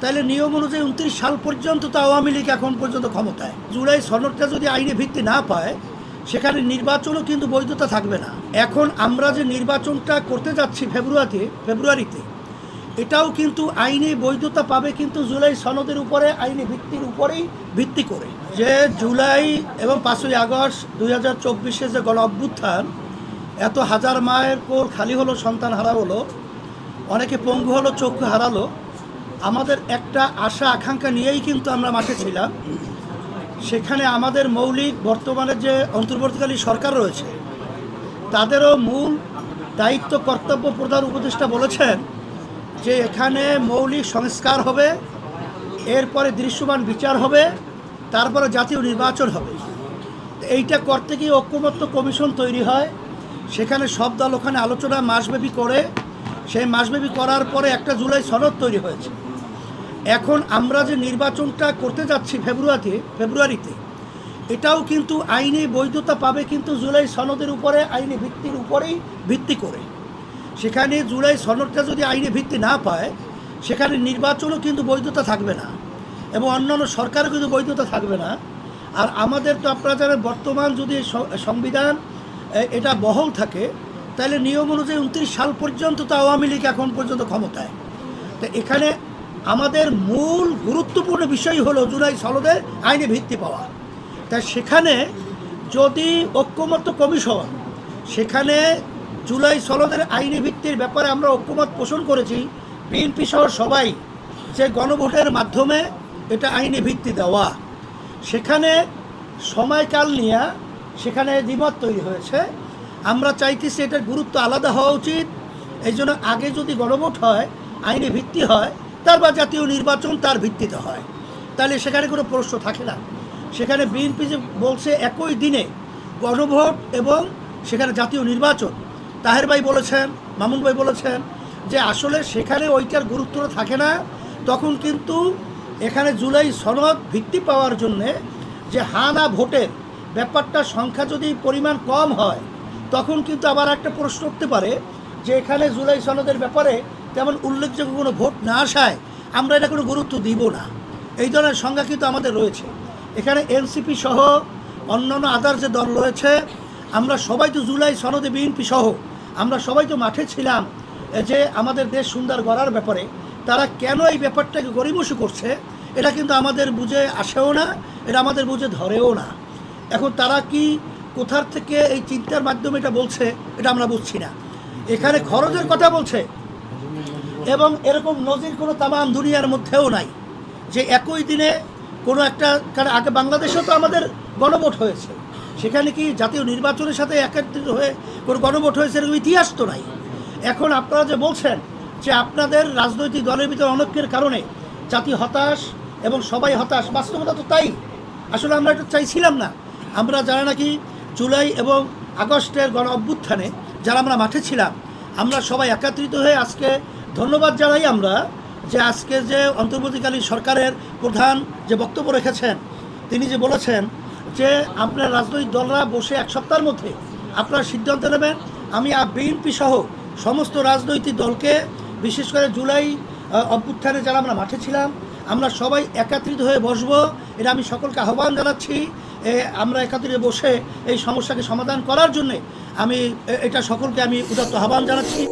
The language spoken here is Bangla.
তাহলে নিয়ম অনুযায়ী উনত্রিশ সাল পর্যন্ত তো আওয়ামী লীগ এখন পর্যন্ত ক্ষমতায়। জুলাই সনদটা যদি আইনে ভিত্তি না পায়, সেখানে নির্বাচনও কিন্তু বৈধতা থাকবে না। এখন আমরা যে নির্বাচনটা করতে যাচ্ছি ফেব্রুয়ারিতে ফেব্রুয়ারিতে, এটাও কিন্তু আইনে বৈধতা পাবে কিন্তু জুলাই সনদের উপরে, আইনি ভিত্তির উপরেই ভিত্তি করে। যে জুলাই এবং পাঁচই আগস্ট দুই হাজার চব্বিশে যে গণ অভ্যুত্থান, এত হাজার মায়ের কোল খালি হলো, সন্তান হারা হলো অনেকে পঙ্গু হলো, চক্ষু হারালো আমাদের একটা আশা, আকাঙ্ক্ষা নিয়েই কিন্তু আমরা মাঠে ছিলাম। সেখানে আমাদের মৌলিক বর্তমানে যে অন্তর্বর্তীকালী সরকার রয়েছে, তাদেরও মূল দায়িত্ব, কর্তব্য প্রধান উপদেষ্টা বলেছেন যে এখানে মৌলিক সংস্কার হবে, এরপরে দৃশ্যমান বিচার হবে, তারপরে জাতীয় নির্বাচন হবে। এইটা করতে গিয়ে ঐক্যমত্য কমিশন তৈরি হয়। সেখানে সব দল ওখানে আলোচনা মাসব্যাপী করে, সেই মাসব্যাপী করার পরে একটা জুলাই সনদ তৈরি হয়েছে। এখন আমরা যে নির্বাচনটা করতে যাচ্ছি ফেব্রুয়ারিতে ফেব্রুয়ারিতে, এটাও কিন্তু আইনি বৈধতা পাবে কিন্তু জুলাই সনদের উপরে, আইনি ভিত্তির উপরেই ভিত্তি করে। সেখানে জুলাই সনদটা যদি আইনি ভিত্তি না পায়, সেখানে নির্বাচনও কিন্তু বৈধতা থাকবে না এবং অন্যান্য সরকারও কিন্তু বৈধতা থাকবে না। আর আমাদের তো আপনারা জানেন, বর্তমান যদি সংবিধান এটা বহল থাকে, তাহলে নিয়ম অনুযায়ী উনত্রিশ সাল পর্যন্ত তো আওয়ামী লীগ এখন পর্যন্ত ক্ষমতায়। তো এখানে আমাদের মূল গুরুত্বপূর্ণ বিষয় হলো জুলাই সনদের আইনে ভিত্তি পাওয়া। তাই সেখানে যদি ঐক্যমত্য কমিশন সেখানে জুলাই সনদের আইনি ভিত্তির ব্যাপারে আমরা ঐক্যমত পোষণ করেছি, বিএনপি সহ সবাই যে গণভোটের মাধ্যমে এটা আইনি ভিত্তি দেওয়া। সেখানে সময়কাল নিয়ে সেখানে দ্বিমত তৈরি হয়েছে। আমরা চাইতেছি এটার গুরুত্ব আলাদা হওয়া উচিত। এই জন্য আগে যদি গণভোট হয়, আইনি ভিত্তি হয় তারপর জাতীয় নির্বাচন তার ভিত্তিতে হয়। তাহলে সেখানে কোনো প্রশ্ন থাকে না। সেখানে বিএনপি যে বলছে একই দিনে গণভোট এবং সেখানে জাতীয় নির্বাচন। তাহের ভাই বলেছেন, মামুন ভাই বলেছেন যে আসলে সেখানে ওইটার গুরুত্ব থাকে না। তখন কিন্তু এখানে জুলাই সনদ ভিত্তি পাওয়ার জন্যে যে হানা ভোটের ব্যাপারটা সংখ্যা যদি পরিমাণ কম হয়, তখন কিন্তু আবার একটা প্রশ্ন উঠতে পারে যে এখানে জুলাই সনদের ব্যাপারে তেমন উল্লেখযোগ্য কোনো ভোট না আসায় আমরা এটা কোনো গুরুত্ব দিব না। এই ধরনের সংজ্ঞা কিন্তু আমাদের রয়েছে। এখানে এনসিপি সহ অন্যান্য আদার যে দল রয়েছে, আমরা সবাই তো জুলাই সনদে বিএনপি সহ, আমরা সবাই তো মাঠে ছিলাম যে আমাদের দেশ সুন্দর গড়ার ব্যাপারে। তারা কেন এই ব্যাপারটাকে গরিমসু করছে, এটা কিন্তু আমাদের বুঝে আসেও না, এটা আমাদের বুঝে ধরেও না। এখন তারা কি কোথার থেকে এই চিন্তার মাধ্যমে এটা বলছে, এটা আমরা বুঝছি না। এখানে খরচের কথা বলছে এবং এরকম নজির কোনো তামাম দুনিয়ার মধ্যেও নাই। যে একই দিনে কোনো একটা, কারণ আগে বাংলাদেশেও তো আমাদের গণভোট হয়েছে। সেখানে কি জাতীয় নির্বাচনের সাথে একত্রিত হয়ে কোনো গণভোট হয়েছে এরকম ইতিহাস তো নাই। এখন আপনারা যে বলছেন যে আপনাদের রাজনৈতিক দলের ভিতরে অনৈক্যের কারণে জাতি হতাশ এবং সবাই হতাশ, বাস্তবতা তো তাই। আসলে আমরা এটা চাইছিলাম না। আমরা যারা নাকি জুলাই এবং আগস্টের গণ অভ্যুত্থানে, যারা আমরা মাঠে ছিলাম আমরা সবাই একত্রিত হয়ে আজকে ধন্যবাদ জানাই আমরা যে আজকে যে অন্তর্বর্তীকালীন সরকারের প্রধান যে বক্তব্য রেখেছেন, তিনি যে বলেছেন যে আপনার রাজনৈতিক দলরা বসে এক সপ্তাহের মধ্যে আপনারা সিদ্ধান্ত নেবেন। আমি বিএনপি সহ সমস্ত রাজনৈতিক দলকে, বিশেষ করে জুলাই অভ্যুত্থানে যারা আমরা মাঠে ছিলাম, আমরা সবাই একত্রিত হয়ে বসবো। এটা আমি সকলকে আহ্বান জানাচ্ছি। আমরা একাত্রে বসে এই সমস্যাকে সমাধান করার জন্যে আমি এটা সকলকে আমি উদাত্ত আহ্বান জানাচ্ছি।